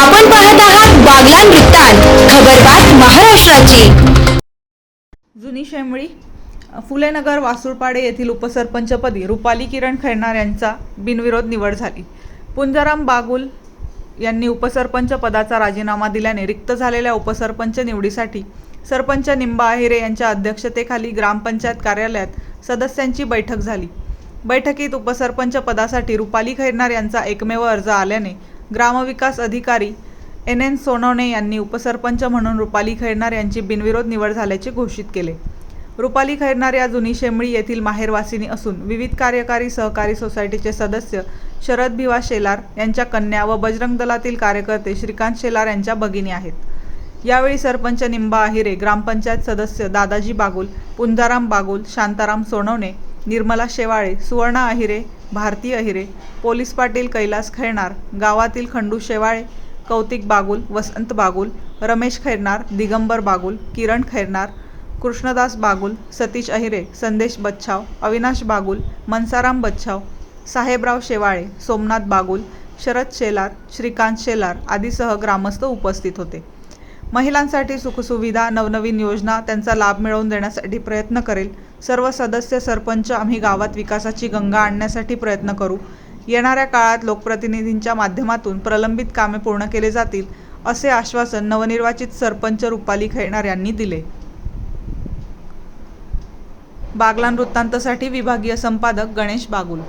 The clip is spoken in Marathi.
आपण पाहत आहात बागलान वृत्तांत खबरबात महाराष्ट्राची. जुनी शेमळी फुलेनगर वासुळपाडे येथील उपसरपंचपदी रुपाली किरण खैरनार यांचा बिनविरोध निवड झाली. पुंजाराम बागुल यांनी उपसरपंच पदाचा राजीनामा दिल्याने रिक्त झालेल्या उपसरपंच निवडीसाठी सरपंच निंबा आहिरे यांच्या अध्यक्षतेखाली ग्रामपंचायत कार्यालयात सदस्यांची बैठक झाली. बैठकीत उपसरपंच पदासाठी रुपाली खैरनार यांचा एकमेव अर्ज आल्याने ग्रामविकास अधिकारी एन एन सोनवणे यांनी उपसरपंच म्हणून रुपाली खैरनार यांची बिनविरोध निवड झाल्याचे घोषित केले. रुपाली खैरनार या जुनी शेमळी येथील माहेरवासिनी असून विविध कार्यकारी सहकारी सोसायटीचे सदस्य शरद भिवा शेलार यांच्या कन्या व बजरंग दलातील कार्यकर्ते श्रीकांत शेलार यांच्या भगिनी आहेत. यावेळी सरपंच निंबा आहिरे ग्रामपंचायत सदस्य दादाजी बागुल पुंजाराम बागुल शांताराम सोनवणे निर्मला शेवाळे सुवर्णा आहिरे भारती अहिरे पोलीस पाटील कैलास खैरनार गावातील खंडू शेवाळे कौतिक बागुल वसंत बागुल रमेश खैरनार दिगंबर बागुल किरण खैरनार कृष्णदास बागुल सतीश अहिरे संदेश बच्छाव अविनाश बागुल मनसाराम बच्छाव साहेबराव शेवाळे सोमनाथ बागुल शरद शेलार श्रीकांत शेलार आदीसह ग्रामस्थ उपस्थित होते. महिलांसाठी सुखसुविधा नवनवीन योजना त्यांचा लाभ मिळवून देण्यासाठी प्रयत्न करेल. सर्व सदस्य सरपंच आम्ही गावात विकासाची गंगा आणण्यासाठी प्रयत्न करू. येणाऱ्या काळात लोकप्रतिनिधींच्या माध्यमातून प्रलंबित कामे पूर्ण केले जातील असे आश्वासन नवनिर्वाचित सरपंच रुपाली खैणार यांनी दिले. बागलान वृत्तांतसाठी विभागीय संपादक गणेश बागुल